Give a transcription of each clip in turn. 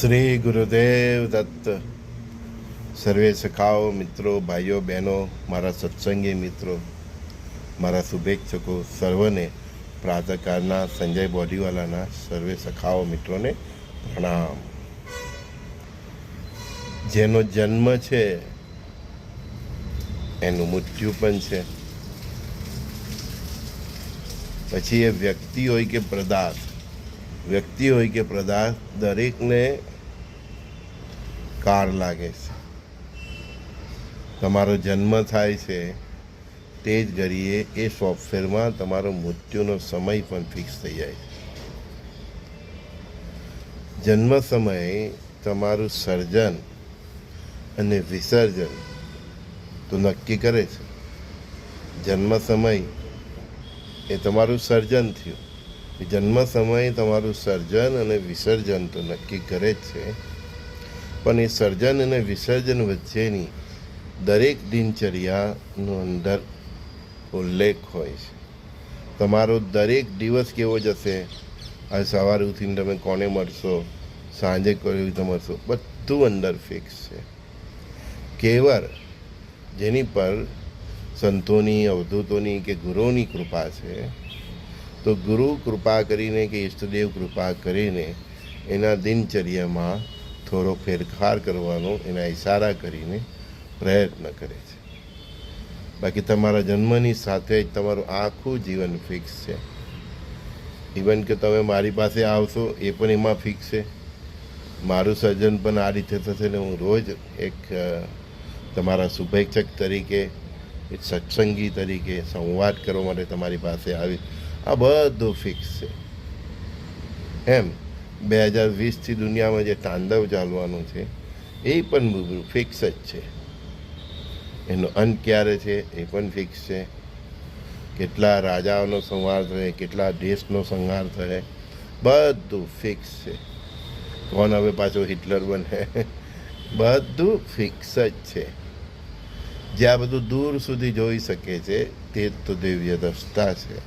શ્રી ગુરુદેવ દત્ત. સર્વે સખાઓ મિત્રો, ભાઈઓ, બહેનો, મારા સત્સંગી મિત્રો, મારા શુભેચ્છકો, સર્વને પ્રાતકાળના સંજય બોડીવાલાના સર્વે સખાઓ મિત્રોને પ્રણામ. જેનો જન્મ છે, એનું મૃત્યુ પણ છે. પછી એ વ્યક્તિ હોય કે પદાર્થ, વ્યક્તિ હોય કે પદાર્થ, દરેકને કાર લાગે છે. તમારો જન્મ થાય છે તે જ ઘડીએ એ સોફ્ટવેરમાં તમારો મૃત્યુનો સમય પણ ફિક્સ થઈ જાય છે. જન્મ સમયે તમારું સર્જન અને વિસર્જન તો નક્કી કરે છે. જન્મ સમય એ તમારું સર્જન થયું. જન્મ સમયે તમારું સર્જન અને વિસર્જન તો નક્કી કરે જ છે. પણ એ સર્જન અને વિસર્જન વચ્ચેની દરેક દિનચર્યાનો અંદર ઉલ્લેખ હોય છે. તમારો દરેક દિવસ કેવો જશે? આ સવારે ઉઠીને તમે કોને મળશો? સાંજે કોઈ રીતે મળશો? બધું અંદર ફિક્સ છે. કેવળ જેની પર સંતોની, અવધૂતોની કે ગુરુઓની કૃપા છે, તો ગુરુ કૃપા કરીને કે ઈષ્ટદેવ કૃપા કરીને એના દિનચર્યામાં થોડો ફેરફાર કરવાનો એના ઇશારા કરીને પ્રયત્ન કરે છે. બાકી તમારા જન્મની સાથે જ તમારું આખું જીવન ફિક્સ છે. ઇવન કે તમે મારી પાસે આવશો એ પણ એમાં ફિક્સ છે. મારું સર્જન પણ આ રીતે થશે ને હું રોજ એક તમારા શુભેચ્છક તરીકે, એક સત્સંગી તરીકે સંવાદ કરવા માટે તમારી પાસે આવી આ બધું ફિક્સ છે. એમ. બે હજાર વીસથી દુનિયામાં જે તાંડવ ચાલવાનું છે, એ પણ ફિક્સ જ છે. એનો અંત ક્યારે છે, એ પણ ફિક્સ છે. કેટલા રાજાઓનો સંહાર થશે કેટલા દેશનો સંહાર થશે બધું ફિક્સ છે. કોણ હવે પાછો હિટલર બને? બધું ફિક્સ જ છે. જ્યાં બધું દૂર સુધી જોઈ શકે છે, તે તો દિવ્ય દસ્તા છે.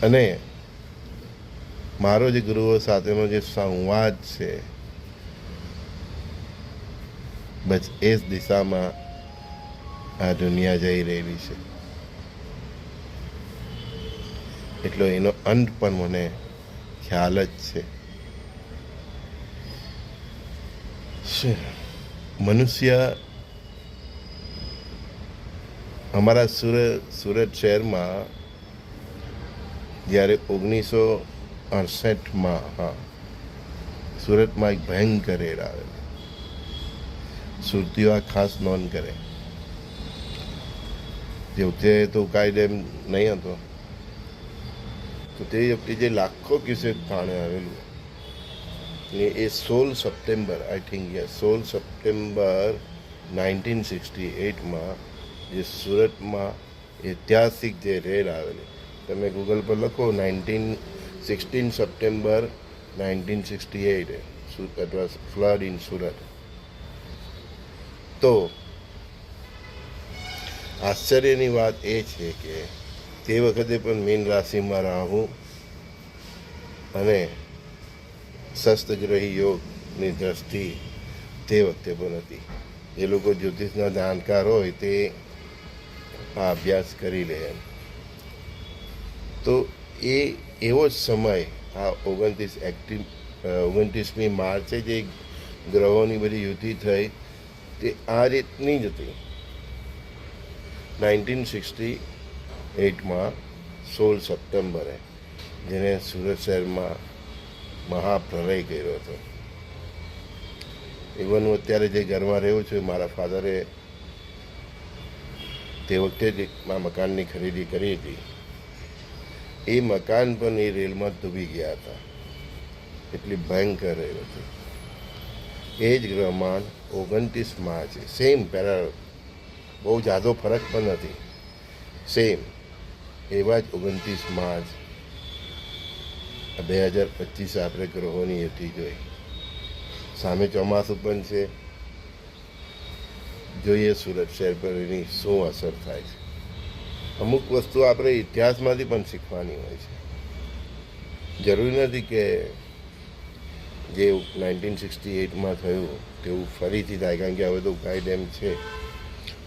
અને મારો જે ગુરુઓ સાથેનો જે સંવાદ છે, બસ એ જ દિશામાં આ દુનિયા જઈ રહેલી છે. એટલો એનો અંત પણ મને ખ્યાલ જ છે. મનુષ્ય અમારા સુરત સુરત શહેરમાં જ્યારે ઓગણીસો અડસઠમાં હા. સુરતમાં એક ભયંકર રેડ આવેલી સુરતીઓ આ ખાસ નોંધ કરે. જે વખતે તો કાંઈ ડેમ નહીં હતો. તો તે વખતે જે લાખો કિસ્સે થાણે આવેલું. ને એ સોળ સપ્ટેમ્બર આઈ થિંક યસ સોળ સપ્ટેમ્બર નાઇન્ટીન સિક્સટી એટમાં જે સુરતમાં ઐતિહાસિક જે રેડ આવેલી. તમે ગૂગલ પર લખો, nineteen sixteen September nineteen sixty eight it was flood in Surat તો, આશ્ચર્યની વાત એ છે કે તે વખતે પણ મીન રાશિમાં રાહુ અને શસ્ત્રગ્રહી યોગની દ્રષ્ટિ તે વખતે પણ હતી. એ લોકો જ્યોતિષના જાણકાર હોય તે આ અભ્યાસ કરી લે તો એ એવો જ સમય આ ઓગણત્રીસ એક્ટિવ ઓગણત્રીસમી માર્ચે જે ગ્રહોની બધી યુદ્ધિ થઈ, તે આ રીતની જ હતી. નાઇન્ટીન સિક્સટી એટમાં સોળ સપ્ટેમ્બરે જેને સુરત શહેરમાં મહાપ્રલય કર્યો હતો. ઇવન હું અત્યારે જે ઘરમાં રહ્યો છું મારા ફાધરે તે વખતે જ મકાનની ખરીદી કરી હતી. એ મકાન પણ એ રેલમાં ડૂબી ગયા હતા. એટલી ભયંકર રેલ હતી. એ જ ગ્રહમાન ઓગણત્રીસ માર્ચ સેમ પેરા બહુ જાદો ફરક પણ નથી. સેમ એવા જ ઓગણત્રીસ માર્ચ બે હજાર પચીસ આપણે ગ્રહોની હતી જોઈ. સામે ચોમાસું પણ છે. જોઈએ સુરત શહેર પર એની શું અસર થાય છે. અમુક વસ્તુ આપણે ઇતિહાસમાંથી પણ શીખવાની હોય છે. જરૂરી નથી કે જે નાઇન્ટીન સિક્સટી એટમાં થયું તેવું ફરીથી થાય, કારણ કે હવે તો ઉકાઈ ડેમ છે.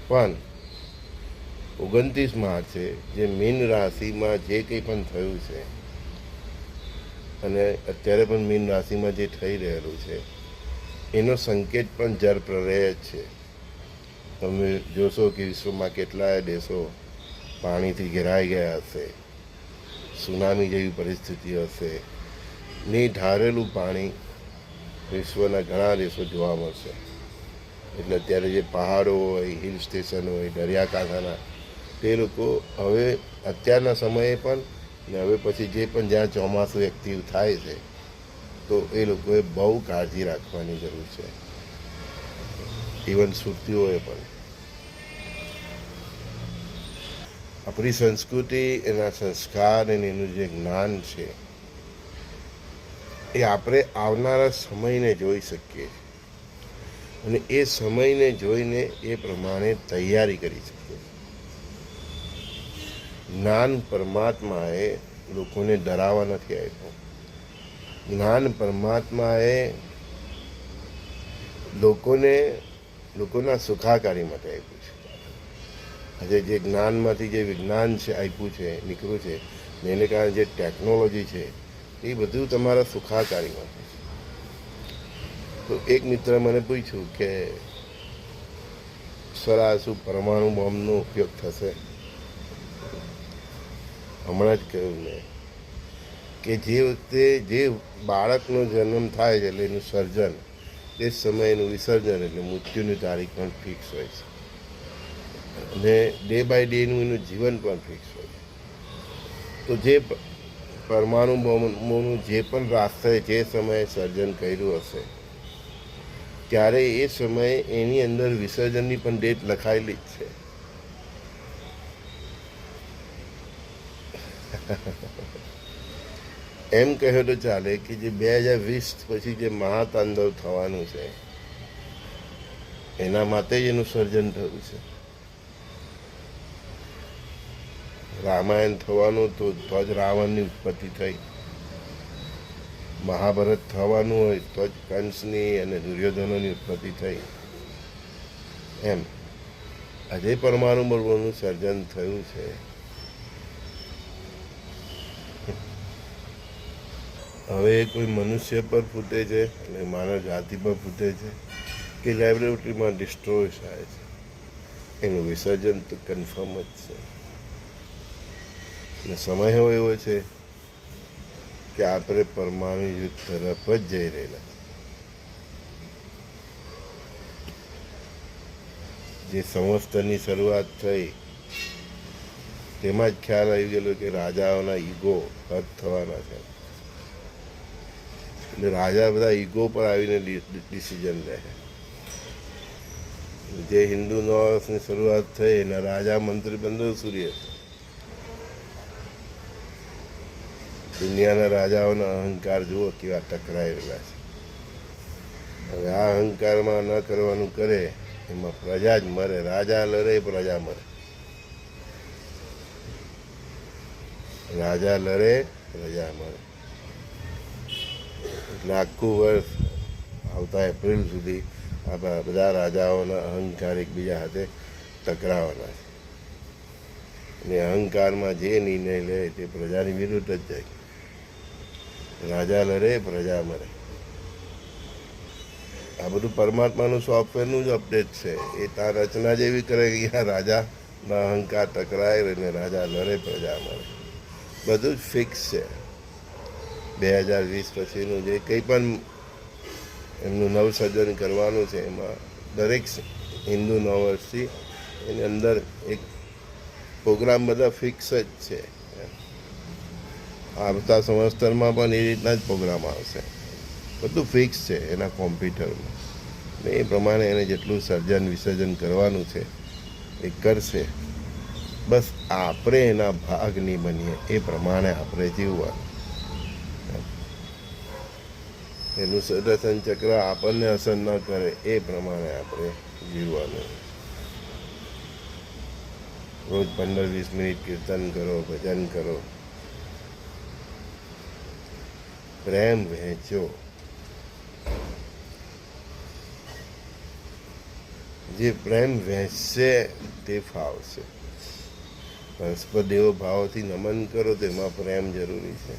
પણ ઓગણત્રીસ માર્ચે જે મીન રાશિમાં જે કંઈ પણ થયું છે, અને અત્યારે પણ મીન રાશિમાં જે થઈ રહેલું છે, એનો સંકેત પણ જર પ્રલય છે. તમે જોશો કે વિશ્વમાં કેટલાય દેશો પાણીથી ઘેરાઈ ગયા હશે. સુનામી જેવી પરિસ્થિતિ હશે. ને ઢારેલું પાણી વિશ્વના ઘણા દેશો જોવા મળશે. એટલે અત્યારે જે પહાડો હોય હિલ સ્ટેશન હોય, દરિયાકાંઠાના, તે લોકો હવે અત્યારના સમયે પણ ને હવે પછી જે પણ જ્યાં ચોમાસું એક્ટિવ થાય છે, તો એ લોકોએ બહુ કાળજી રાખવાની જરૂર છે. ઇવન સુરતીઓએ પણ. આપણી સંસ્કૃતિ એના સંસ્કાર અને એનું જે જ્ઞાન છે, એ આપણે આવનારા સમયને જોઈ શકીએ અને એ સમયને જોઈને એ પ્રમાણે તૈયારી કરી શકીએ જ્ઞાન પરમાત્માએ લોકોને ડરાવવા નથી આપ્યો. જ્ઞાન પરમાત્માએ લોકોને લોકોના સુખાકારી માટે આપ્યું. આજે જે જ્ઞાનમાંથી જે વિજ્ઞાન છે, આપ્યું છે, નીકળ્યું છે એને કારણે જે ટેકનોલોજી છે, એ બધું તમારા સુખાકારીમાં છે. તો એક મિત્ર મને પૂછ્યું કે સરા શું પરમાણુ બોમ્બનો ઉપયોગ થશે? હમણાં જ કહ્યું મેં કે જે વખતે જે બાળકનો જન્મ થાય છે, એટલે એનું સર્જન તે એનું વિસર્જન, એટલે મૃત્યુની તારીખ પણ ફિક્સ હોય છે. અને ડે બાય ડેનું એનું જીવન પણ ફિક્સ હોય તો જે પરમાણુ બોમ્બનું જે પણ રાષ્ટ્રએ જે સમયે સર્જન કર્યું હશે, ત્યારે એ સમયે એની અંદર વિસર્જનની પણ ડેટ લખાયેલી જ છે. એમ કહ્યું તો ચાલે કે જે બે હજાર વીસ પછી જે મહાતાંડવ થવાનું છે, એના માટે જ એનું સર્જન થયું છે. રામાયણ થવાનું તો તો જ રાવણની ઉત્પત્તિ થઈ. મહાભારત થવાનું હોય તો જ કંસની અને દુર્યોધનોની ઉત્પત્તિ થઈ. એમ. આજે પરમાણુ બળવોનું સર્જન થયું છે. હવે એ કોઈ મનુષ્ય પર ફૂટે છે અને માનવ જાતિ પર ફૂટે છે કે લેબોરેટરીમાં ડિસ્ટ્રોય થાય છે. એનું વિસર્જન તો કન્ફર્મ જ છે. અને સમય એવો એવો છે કે આપણે પરમાણુ યુદ્ધ તરફ જ જઈ રહેલા જે સંવસ્તરની શરૂઆત થઈ, તેમાં જ ખ્યાલ આવી ગયેલો કે રાજાઓના ઈગો હદ થવાના છે. એટલે રાજા બધા ઈગો પર આવીને ડિસિઝન લે છે. જે હિન્દુ નવા વર્ષની શરૂઆત થઈ, એના રાજા મંત્રી બંધો સૂર્ય દુનિયાના રાજાઓના અહંકાર જુઓ કેવા ટકરાયેલા છે. હવે આ અહંકારમાં ન કરવાનું કરે, એમાં પ્રજા જ મરે, રાજા લડે, પ્રજા મરે. રાજા લડે, પ્રજા મરે. એટલે વર્ષ આવતા એપ્રિલ સુધી આપણા બધા રાજાઓના અહંકાર એકબીજા સાથે ટકરાવાના છે. અને અહંકારમાં જે નિર્ણય લે તે પ્રજાની વિરુદ્ધ જ જાય. રાજા લડે, પ્રજા મરે. આ બધું પરમાત્માનું સોફ્ટવેરનું જ અપડેટ છે. એ તાર રચના જેવી કરે કે અહીંયા રાજાના અહંકાર ટકરાય અને રાજા લડે, પ્રજા મરે. બધું જ ફિક્સ છે. બે હજાર વીસ પછીનું જે કંઈ પણ એમનું નવસર્જન કરવાનું છે, એમાં દરેક હિન્દુ નવવર્ષથી એની અંદર એક પ્રોગ્રામ બધા ફિક્સ જ છે. આવતા સમસ્તરમાં પણ એ રીતના જ પ્રોગ્રામ આવશે. બધું ફિક્સ છે એના કોમ્પ્યુટરમાં. ને એ પ્રમાણે એને જેટલું સર્જન વિસર્જન કરવાનું છે, એ કરશે. બસ આપણે એના ભાગ નહીં બનીએ, એ પ્રમાણે આપણે જીવવાનું. એનું સદર્શન ચક્ર આપણને અસર ન કરે, એ પ્રમાણે આપણે જીવવાનું. રોજ પંદર વીસ મિનિટ કીર્તન કરો, ભજન કરો. પ્રેમ વહેંચ્યો જે પ્રેમ વહેંચશે તે ફાવશે. હસ્પદેવો ભાવથી નમન કરો તેમાં પ્રેમ જરૂરી છે.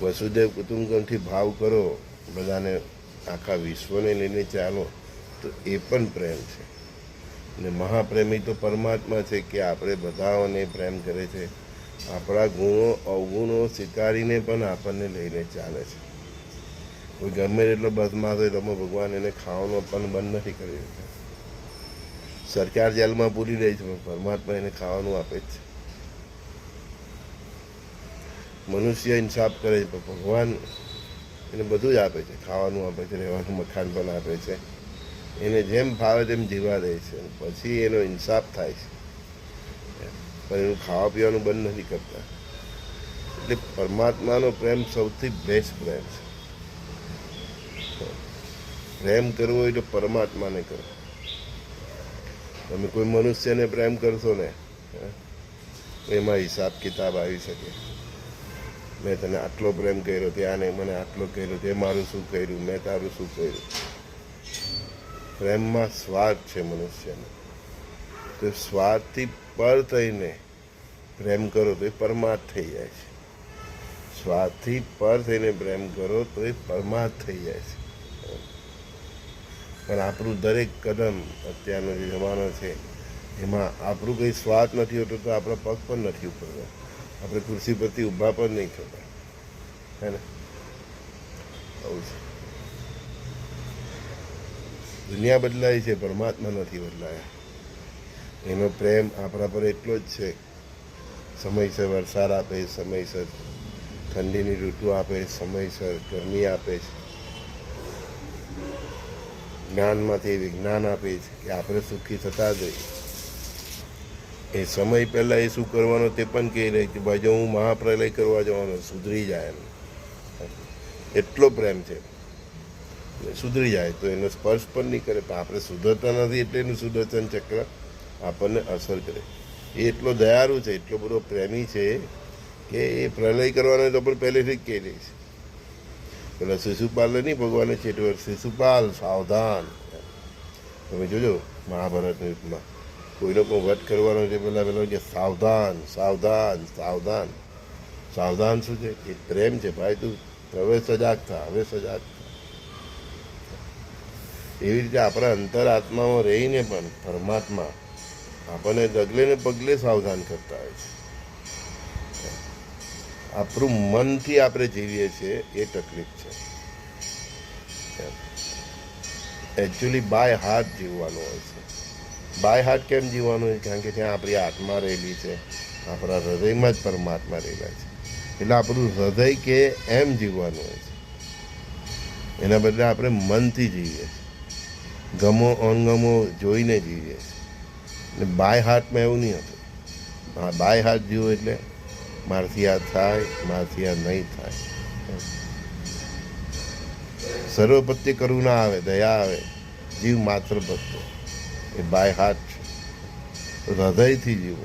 વસુદેવ કુટુંબકમથી ભાવ કરો, બધાને આખા વિશ્વને લઈને ચાલો, તો એ પણ પ્રેમ છે. ને મહાપ્રેમી તો પરમાત્મા છે કે આપણે બધાઓને પ્રેમ કરે છે. આપણા ગુણો, અવગુણો સ્વીકારીને પણ આપણને લઈને ચાલે છે. કોઈ ગમે એટલો બદમાશ હોય તો ભગવાન એને ખાવાનું પણ બંધ નથી કરી દેતા સરકાર જેલમાં પૂરી રહી છે, પણ પરમાત્મા એને ખાવાનું આપે છે. મનુષ્ય ઇન્સાફ કરે છે, પણ ભગવાન એને બધું જ આપે છે. ખાવાનું આપે છે, રહેવાનું મખાન પણ આપે છે. એને જેમ ભાવે તેમ જીવા દે છે. પછી એનો ઇન્સાફ થાય છે. પણ એનું ખાવા પીવાનું બંધ નથી કરતા. એટલે પરમાત્માનો પ્રેમ સૌથી બેસ્ટ પ્રેમ છે. પ્રેમ કરવો હોય તો પરમાત્માને કરો. તમે કોઈ મનુષ્યને પ્રેમ કરશો ને એમાં હિસાબ કિતાબ આવી શકે. મેં તને આટલો પ્રેમ કર્યો, ત્યાં ને મને આટલો કર્યો, તે મારું શું કર્યું, મેં તારું શું કર્યું? પ્રેમમાં સ્વાર્થ છે મનુષ્યનો. તો સ્વાર્થથી પર થઈને પ્રેમ કરો તો એ પરમાર્થ થઈ જાય છે. સ્વાર્થથી પર થઈને પ્રેમ કરો તો એ પરમાર્થ થઈ જાય છે. પણ આપણું દરેક કદમ અત્યારનો જે જમાનો છે, એમાં આપણું કંઈ સ્વાદ નથી હોતો તો આપણા પગ પણ નથી ઉપરતા આપણે ખુરશી પરથી ઊભા પણ નહીં થતા. હે ને? આવું છે. દુનિયા બદલાય છે, પરમાત્મા નથી બદલાયા. એનો પ્રેમ આપણા પર એટલો જ છે. સમયસર વરસાદ આપે, સમયસર ઠંડીની ઋતુ આપે, સમયસર ગરમી આપે છે. જ્ઞાનમાંથી વિજ્ઞાન આપે છે કે આપણે સુખી થતા જઈએ એ સમય પહેલાં એ શું કરવાનો તે પણ કહી રહી કે ભાઈ જો હું મહાપ્રલય કરવા જવાનો, સુધરી જાય એમ. એટલો પ્રેમ છે. સુધરી જાય તો એનો સ્પર્શ પણ નહીં કરે. પણ આપણે સુધરતા નથી એટલે એનું સુદર્શન ચક્ર આપણને અસર કરે. એ એટલો દયાળુ છે, એટલો બધો પ્રેમી છે કે એ પ્રલય કરવાનો તો પણ પહેલેથી જ કહી દે છે. પેલા શિશુપાલને નહીં, ભગવાને ચેટવર શિશુપાલ સાવધાન. તમે જોજો મહાભારત યુદ્ધમાં કોઈનો પણ વધ કરવાનો છે, પેલા પહેલાં કે સાવધાન સાવધાન સાવધાન. સાવધાન શું છે? એ પ્રેમ છે, ભાઈ તું હવે સજાગ થા, હવે સજાગ થા. એવી રીતે આપણા અંતર આત્મામાં રહીને પણ પરમાત્મા આપણને ડગલે ને પગલે સાવધાન કરતા હોય છે. આપણું મનથી આપણે જીવીએ છીએ એ તકલીફ છે. એકચ્યુઅલી બાય હાર્ટ જીવવાનું હોય છે. બાય હાર્ટ કેમ જીવવાનું હોય? કારણ કે ત્યાં આપણી આત્મા રહેલી છે. આપણા હૃદયમાં જ પરમાત્મા રહેલા છે. એટલે આપણું હૃદય કે એમ જીવવાનું હોય છે. એના બદલે આપણે મનથી જીવીએ છીએ. ગમો અણગમો જોઈને જીવીએ છીએ. ને બાય હાર્ટમાં એવું નહીં હતું. હા બાય હાર્ટ જીવો એટલે મારથી આ થાય, મારથી આ નહીં થાય. સર્વ પ્રત્યે કરુણા આવે, દયા આવે, જીવ માત્ર ભક્તો. એ બાય હાર્ટ છે. હૃદયથી જીવો.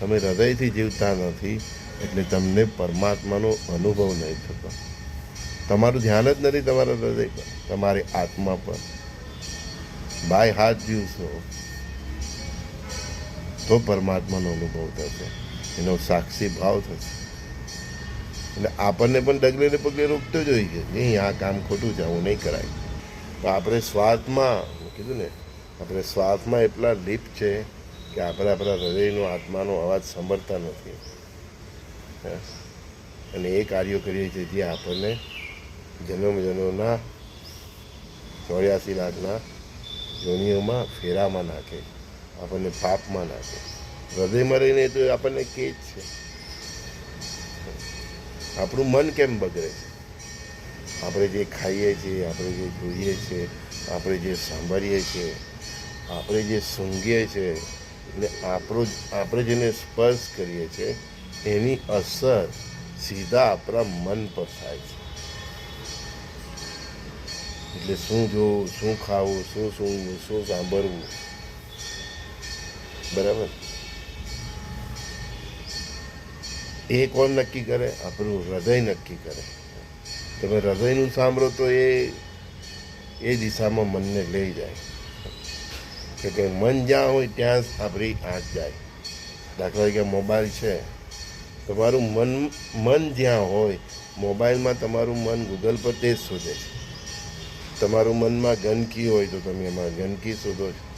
તમે હૃદયથી જીવતા નથી, એટલે તમને પરમાત્માનો અનુભવ નહીં થતો. તમારું ધ્યાન જ નથી તમારા હૃદય પર, તમારી આત્મા પર. બાય હાથ જીવશો તો પરમાત્માનો અનુભવ થશે. એનો સાક્ષી ભાવ થશે. એટલે આપણને પણ ડગલે ને પગલે રોકતો જ હોય છે. નહીં, આ કામ ખોટું છે, આવું નહીં કરાય. તો આપણે સ્વાર્થમાં કીધું ને, આપણે સ્વાર્થમાં એટલા લીપ છે કે આપણે આપણા હૃદયનો, આત્માનો અવાજ સાંભળતા નથી? અને એ કાર્યો કરીએ છીએ જે આપણને જન્મ જન્મના ચોર્યાસી લાખના યોનિઓમાં ફેરામાં નાખે આપણને પાપમાં નાખે હૃદયમાં રહીને તો આપણને કે જ છે. આપણું મન કેમ બગડે છે? આપણે જે ખાઈએ છીએ, આપણે જે જોઈએ છીએ આપણે જે સાંભળીએ છીએ, આપણે જે સૂંઘીએ છીએ ને આપણો આપણે જેને સ્પર્શ કરીએ છીએ, એની અસર સીધા આપણા મન પર થાય છે. એટલે શું જોવું, શું ખાવું, શું સૂંઘવું, શું સાંભળવું બરાબર. એ કોણ નક્કી કરે? આપણું હૃદય નક્કી કરે. તમે હૃદયનું સાંભળો તો એ એ દિશામાં મનને લઈ જાય. કે કંઈ મન જ્યાં હોય ત્યાં જ આપણી આંખ જાય. દાખલા તરીકે મોબાઈલ છે. તમારું મન મન જ્યાં હોય, મોબાઈલમાં તમારું મન ગૂગલ પર તે જ શોધે છે. તમારું મનમાં ગંદકી હોય તો તમે એમાં ગંદકી શોધો છો.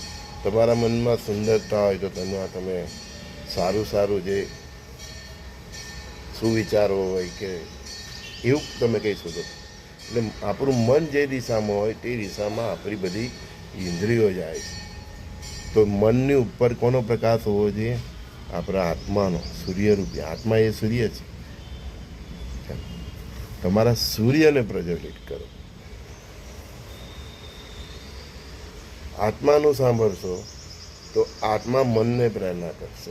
તમારા મનમાં સુંદરતા હોય તો તેમાં તમે સારું સારું જે સુવિચારો હોય કે એવું તમે કહી શકો એટલે આપણું મન જે દિશામાં હોય તે દિશામાં આપણી બધી ઇન્દ્રિયો જાય છે. તો મનની ઉપર કોનો પ્રકાશ હોવો જોઈએ? આપણા આત્માનો, સૂર્યરૂપી. આત્મા એ સૂર્ય છે. તમારા સૂર્યને પ્રજ્વલિત કરો. આત્માનું સાંભળશો, તો આત્મા મનને પ્રેરણા કરશે.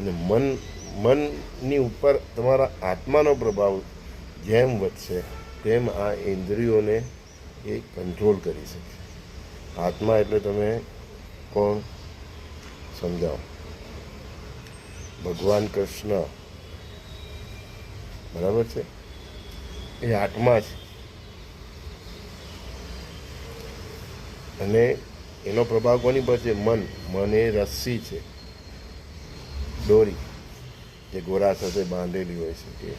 અને મન, મનની ઉપર તમારા આત્માનો પ્રભાવ જેમ વધશે, તેમ આ ઇન્દ્રિયોને એ કંટ્રોલ કરી શકશે. આત્મા એટલે તમે કોણ? સમજાવો. ભગવાન કૃષ્ણ. બરાબર છે? એ આત્મા છે. અને એનો પ્રભાવ કોની પર છે? મન. મન એ રસ્સી છે. દોરી. જે ગોરા સાથે બાંધેલી હોય છે કે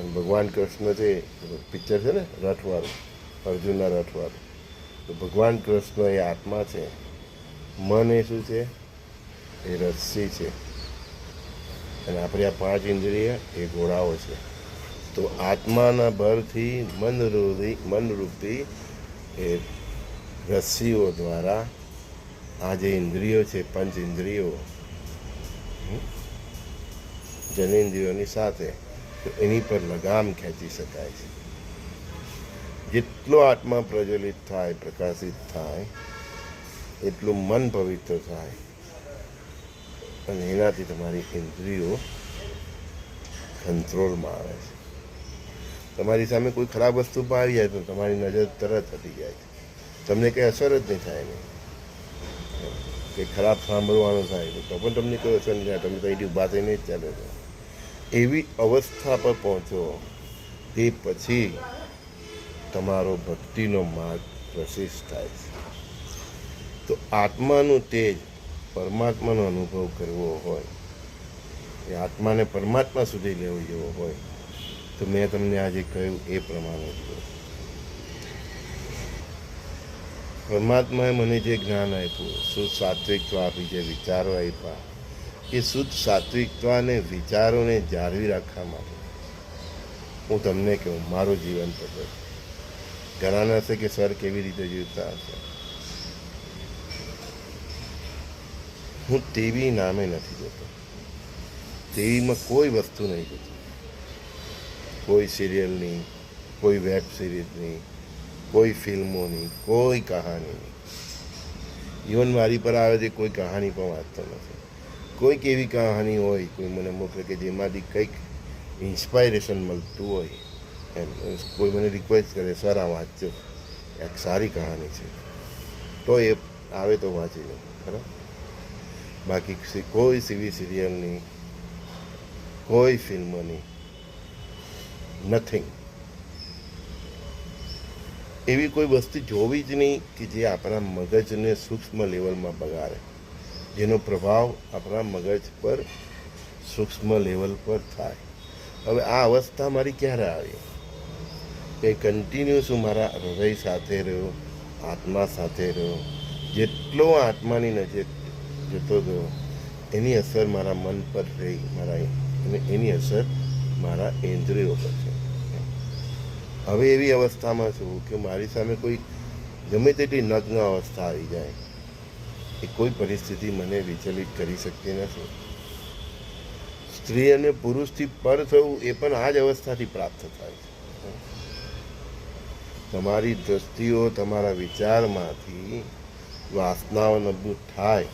અને ભગવાન કૃષ્ણ છે પિક્ચર છે ને? રથવાળું. અર્જુનના રથવાળું. તો ભગવાન કૃષ્ણ એ આત્મા છે. મન એ શું છે? એ રસ્સી છે. અને આપણે આ પાંચ ઇન્દ્રિય એ ઘોડાઓ છે. તો આત્માના બળથી મનરૂપી મનરૂપી એ રસ્સીઓ દ્વારા આ જે ઇન્દ્રિયો છે, પંચ ઇન્દ્રિયો જનેન્દ્રિયોની સાથે, તો એની પર લગામ ખેંચી શકાય છે. જેટલો આત્મા પ્રજ્વલિત થાય, પ્રકાશિત થાય, એટલું મન પવિત્ર થાય. અને એનાથી તમારી ઇન્દ્રિયો કંટ્રોલમાં આવે છે. તમારી સામે કોઈ ખરાબ વસ્તુ પણ આવી જાય તો તમારી નજર તરત હટી જાય છે. તમને કંઈ અસર જ નહીં થાય એની. કંઈ ખરાબ સાંભળવાનું થાય તો પણ તમને કોઈ અસર નહીં થાય. તમે તો અહીંથી ઊભા થઈને જ ચાલે છો. એવી અવસ્થા પર પહોંચો, તે પછી તમારો ભક્તિનો માર્ગ પ્રશિષ્ટ થાય છે. તો આત્માનું તેજ પરમાત્માનો અનુભવ કરવો હોય, એ આત્માને પરમાત્મા સુધી લેવો જેવો હોય, તો મેં તમને આજે કહ્યું એ પ્રમાણે જુઓ પરમાત્માએ મને જે જ્ઞાન આપ્યું, શુદ્ધ સાત્વિકત્વ આપી જે વિચારો આપ્યા, એ શુદ્ધ સાત્વિકત્વ અને વિચારોને જાળવી રાખવા માટે. હું તમને કહું, મારું જીવન પદ્ધતિ ઘણાના હશે કે સર કેવી રીતે જીવતા હશે? હું ટીવી નામે નથી જોતો. ટીવીમાં કોઈ વસ્તુ નહીં જોતી. કોઈ સિરિયલની, કોઈ વેબ સિરીઝની કોઈ ફિલ્મોની, કોઈ કહાનીની. ઇવન મારી પર આવે છે, કોઈ કહાની પણ વાંચતો નથી. કોઈક એવી કહાની હોય, કોઈ મને મોકલે કે જેમાંથી કંઈક ઇન્સ્પાયરેશન મળતું હોય, એમ. કોઈ મને રિક્વેસ્ટ કરે, સર, આ વાંચજો. એક સારી કહાની છે. તો એ આવે તો વાંચી લઉં બરાબર બાકી કોઈ સીવી સિરિયલની, કોઈ ફિલ્મની નથિંગ એવી કોઈ વસ્તુ જોવી જ નહીં કે જે આપણા મગજને સૂક્ષ્મ લેવલમાં બગાડે. જેનો પ્રભાવ આપણા મગજ પર સૂક્ષ્મ લેવલ પર થાય. હવે આ અવસ્થા મારી ક્યારે આવી? કે કન્ટિન્યુઅસ હું મારા હૃદય સાથે રહ્યો, આત્મા સાથે રહ્યો? જેટલો આત્માની નજીક જતો ગયો, એની અસર મારા મન પર રહી મારા અને એની અસર મારા ઇન્દ્રિયો પર હવે એવી અવસ્થામાં છું કે મારી સામે કોઈ ગમે તેટલી નગ્ન અવસ્થા આવી જાય, એ કોઈ પરિસ્થિતિ મને વિચલિત કરી શકતી નથી. સ્ત્રી અને પુરુષથી પર થવું એ પણ આ જ અવસ્થાથી પ્રાપ્ત થાય છે. તમારી દ્રષ્ટિઓ, તમારા વિચારમાંથી વાસનાઓ નબૂત થાય,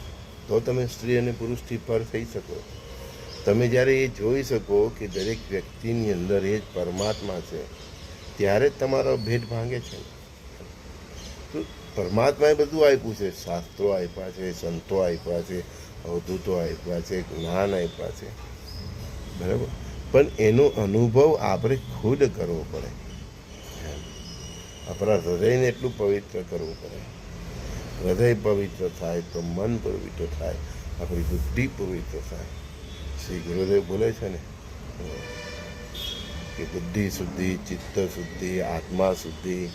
તો તમે સ્ત્રી અને પુરુષથી પર થઈ શકો. તમે જ્યારે એ જોઈ શકો કે દરેક વ્યક્તિની અંદર એ જ પરમાત્મા છે ત્યારે જ તમારો ભેટ ભાંગે છે. તો પરમાત્માએ બધું આપ્યું છે. શાસ્ત્રો આપ્યા છે, સંતો આપ્યા છે, અવધૂતો આપ્યા છે, જ્ઞાન આપ્યા છે. બરાબર? પણ એનો અનુભવ આપણે ખુદ કરવો પડે. આપણા હૃદયને એટલું પવિત્ર કરવું પડે. હૃદય પવિત્ર થાય તો મન પવિત્ર થાય. આપણી બુદ્ધિ પવિત્ર થાય. શ્રી ગુરુદેવ બોલે છે ને? કે બુદ્ધિ શુદ્ધિ, ચિત્ત શુદ્ધિ, આત્મા શુદ્ધિ,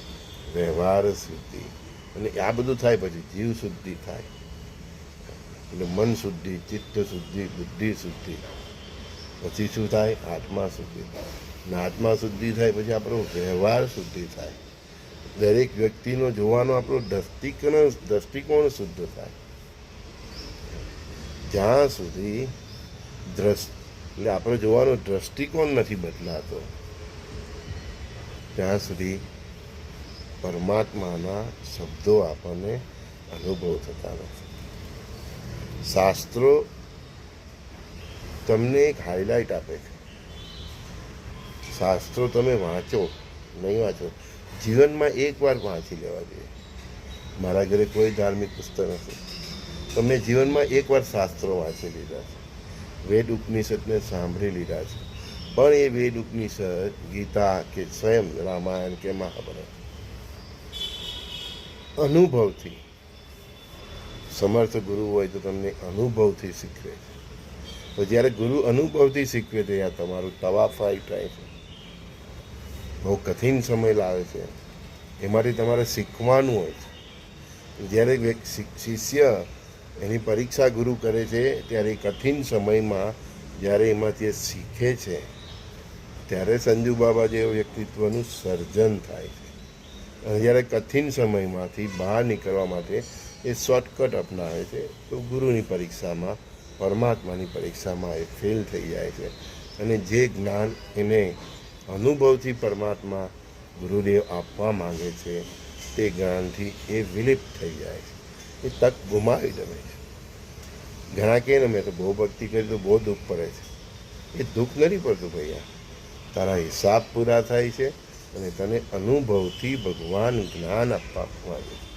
વ્યવહાર શુદ્ધિ. અને આ બધું થાય પછી જીવ શુદ્ધિ થાય. એટલે મન શુદ્ધિ, ચિત્ત શુદ્ધિ, બુદ્ધિ શુદ્ધિ. પછી શું થાય? આત્મા શુદ્ધિ અને આત્મા શુદ્ધિ થાય પછી આપણો વ્યવહાર શુદ્ધિ થાય. દરેક વ્યક્તિનો જોવાનો આપણો દૃષ્ટિકોણ દૃષ્ટિકોણ શુદ્ધ થાય. જ્યાં સુધી દ્રષ્ એટલે આપણે જોવાનો દ્રષ્ટિકોણ નથી બદલાતો. ત્યાં સુધી પરમાત્માના શબ્દો આપણને અનુભવ થતા નથી. શાસ્ત્રો તમને એક હાઇલાઇટ આપે છે. શાસ્ત્રો તમે વાંચો, નહીં વાંચો, જીવનમાં એકવાર વાંચી લેવા જોઈએ. મારા ઘરે કોઈ ધાર્મિક પુસ્તક નથી. તમે જીવનમાં એકવાર શાસ્ત્રો વાંચી લીધા છે. વેદ ઉપનિષદને સાંભળી લીધા છે. પણ એ વેદ ઉપનિષદ ગીતા કે સ્વયં રામાયણ કે મહાભારત અનુભવથી સમર્થ ગુરુ હોય તો તમને અનુભવથી શીખવે છે. તો જ્યારે ગુરુ અનુભવથી શીખવે છે, ત્યાં તમારું તવાફાઈ થાય છે. બહુ કઠિન સમય લાવે છે. એમાંથી તમારે શીખવાનું હોય છે. જ્યારે શિષ્ય એની પરીક્ષા ગુરુ કરે છે, ત્યારે કઠિન સમયમાં જ્યારે એમાંથી શીખે છે, ત્યારે સંજુ બાબા જેવા વ્યક્તિત્વનું સર્જન થાય છે. અને જ્યારે કઠિન સમયમાંથી બહાર નીકળવા માટે એ શોર્ટકટ અપનાવે છે, તો ગુરુની પરીક્ષામાં, પરમાત્માની પરીક્ષામાં એ ફેલ થઈ જાય છે. અને જે જ્ઞાન એને અનુભવથી પરમાત્મા ગુરુદેવ આપવા માંગે છે, તે જ્ઞાનથી એ વિલિપ્ત થઈ જાય છે. એ તક ગુમાવી દે. ઘણા કહે ને, મેં તો બહુ ભક્તિ કરી, તો બહુ દુઃખ પડે છે. એ દુઃખ નથી પડતું ભૈયા. તારા હિસાબ પૂરા થાય છે અને તને અનુભવથી ભગવાન જ્ઞાન આપવા માંગે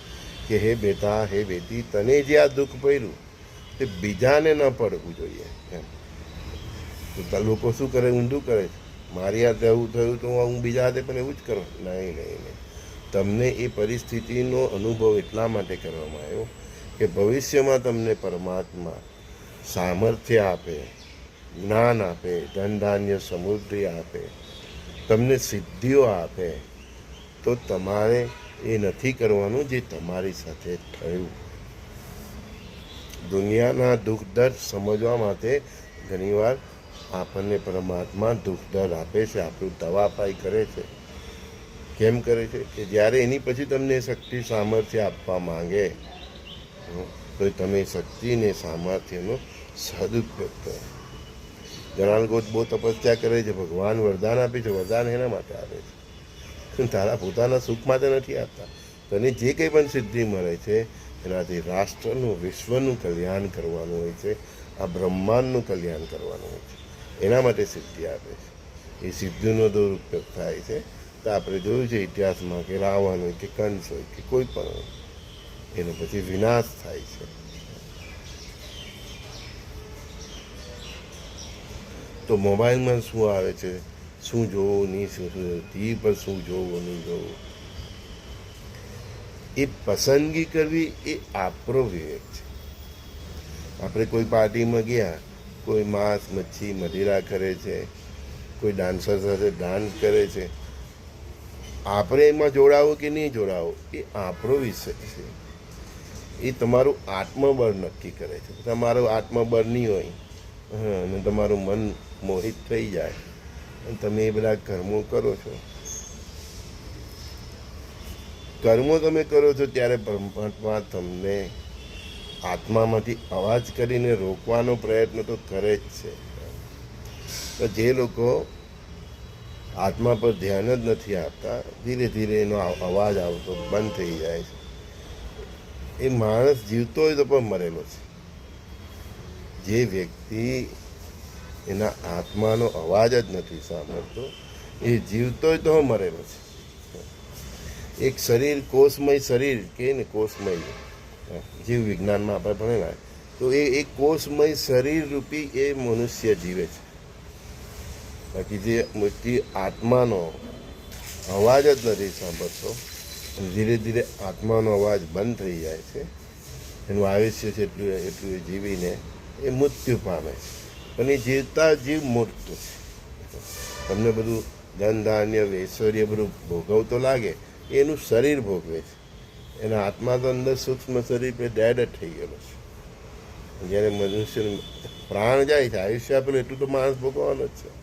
કે હે બેટા, હે બેટી, તને જે આ દુઃખ પડ્યું, તે બીજાને ન પડવું જોઈએ. એમ. તો લોકો શું કરે? ઊંધું કરે છે. મારી હાથે એવું થયું તો હું બીજા હાથે, પણ એવું જ કરું. નહીં નહીં નહીં. તમને એ પરિસ્થિતિનો અનુભવ એટલા માટે કરવામાં આવ્યો કે ભવિષ્યમાં તમને પરમાત્મા સામર્થ્ય આપે, જ્ઞાન આપે ધન ધાન્ય સમૃદ્ધિ આપે, તમને સિદ્ધિઓ આપે, તો તમારે એ નથી કરવાનું જે તમારી સાથે થયું. દુનિયાના દુઃખ દર્દ સમજવા માટે ઘણીવાર આપણને પરમાત્મા દુઃખ દર્દ આપે છે, આપણું દવાપાઈ કરે છે. કેમ કરે છે? કે જ્યારે એની પછી તમને શક્તિ, સામર્થ્ય આપવા માંગે હમ, તો તમે શક્તિને સામર્થ્યનો સદુપયોગ કરો. જણાલ ગોત બહુ તપસ્યા કરે છે ભગવાન વરદાન આપે છે વરદાન એના માટે આપે છે. તારા પોતાના સુખ માટે નથી આપતા. તને જે કંઈ પણ સિદ્ધિ મળે છે એનાથી રાષ્ટ્રનું વિશ્વનું કલ્યાણ કરવાનું હોય છે આ બ્રહ્માંડનું કલ્યાણ કરવાનું હોય છે. એના માટે સિદ્ધિ આપે છે. એ સિદ્ધિનો દુરુપયોગ થાય છે. તો આપણે જોયું છે ઇતિહાસમાં કે રાવણ હોય કે કંસ હોય કે કોઈ પણ હોય. એનો પછી વિનાશ થાય છે તો મોબાઈલમાં શું આવે છે શું જોવું નહીં શું શું ટીવી પર શું જોવું નહીં જોવું એ પસંદગી કરવી એ આપણો વિવેક છે આપણે કોઈ પાર્ટીમાં ગયા કોઈ માંસ મચ્છી મદિરા કરે છે કોઈ ડાન્સર સાથે ડાન્સ કરે છે આપણે એમાં જોડાવો કે નહીં જોડાવો એ આપણો વિષય છે એ તમારું આત્મબળ નક્કી કરે છે. તમારું આત્મબળ નહીં હોય અને તમારું મન મોહિત થઈ જાય. અને તમે એ બધા કર્મો કરો છો. કર્મો તમે કરો છો ત્યારે પરમાત્મા તમને આત્મામાંથી અવાજ કરીને રોકવાનો પ્રયત્ન તો કરે જ છે. તો જે લોકો આત્મા પર ધ્યાન જ નથી આપતા, ધીરે ધીરે એનો અવાજ આવતો બંધ થઈ જાય છે. એ માણસ જીવતો હોય તો પણ મરેલો છે. જે વ્યક્તિ એના આત્માનો અવાજ જ નથી સાંભળતો, એ જીવતો હોય તો મરેલો છે. એક શરીર કોષમય શરીર કે ને કોષમય, જીવ વિજ્ઞાનમાં આપણે ભણેલા, તો એ એક કોષમય શરીર રૂપી એ મનુષ્ય જીવે છે. બાકી જે વ્યક્તિ આત્માનો અવાજ જ નથી સાંભળતો ધીરે ધીરે આત્માનો અવાજ બંધ થઈ જાય છે. એનું આયુષ્ય છે એટલું એટલું એ જીવીને એ મૃત્યુ પામે છે. પણ એ જીવતા જીવ મૂર્ત છે. તમને બધું ધન, ધાન્ય, ઐશ્વર્ય બધું ભોગવતો લાગે. એનું શરીર ભોગવે છે. એના આત્મા તો અંદર સૂક્ષ્મ શરીર પર ડેડ જ થઈ ગયેલો છે. જ્યારે મનુષ્યનું પ્રાણ જાય છે, આયુષ્ય આપેલું એટલું તો માણસ ભોગવવાનો જ છે.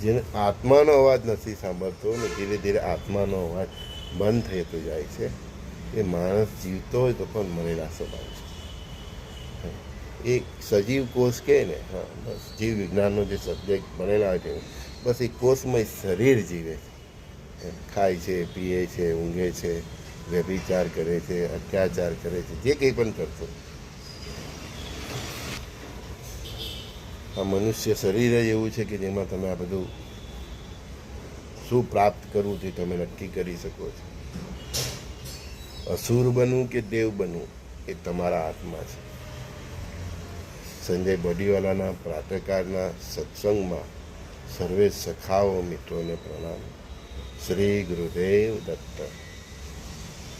જેને આત્માનો અવાજ નથી સાંભળતો ને ધીરે ધીરે આત્માનો અવાજ બંધ થતો જાય છે. એ માણસ જીવતો હોય તો પણ મરેલા સ્વભાવ છે. એ સજીવ કોષ કહે ને, હા, બસ, જીવ વિજ્ઞાનનો જે સબ્જેક્ટ ભણેલા હોય છે બસ એ કોષમય શરીર જીવે છે. ખાય છે, પીએ છે, ઊંઘે છે, વ્યભિચાર કરે છે, અત્યાચાર કરે છે, જે કંઈ પણ કરતો આ મનુષ્ય શરીર જ એવું છે કે જેમાં તમે આ બધું શું પ્રાપ્ત કરવું તે તમે નક્કી કરી શકો છો. અસુર બનવું કે દેવ બનવું એ તમારા હાથમાં છે. સંજય બોડીવાલાના પ્રાતકાળના સત્સંગમાં સર્વે સખાઓ મિત્રોને પ્રણામ. શ્રી ગુરુદેવ દત્ત.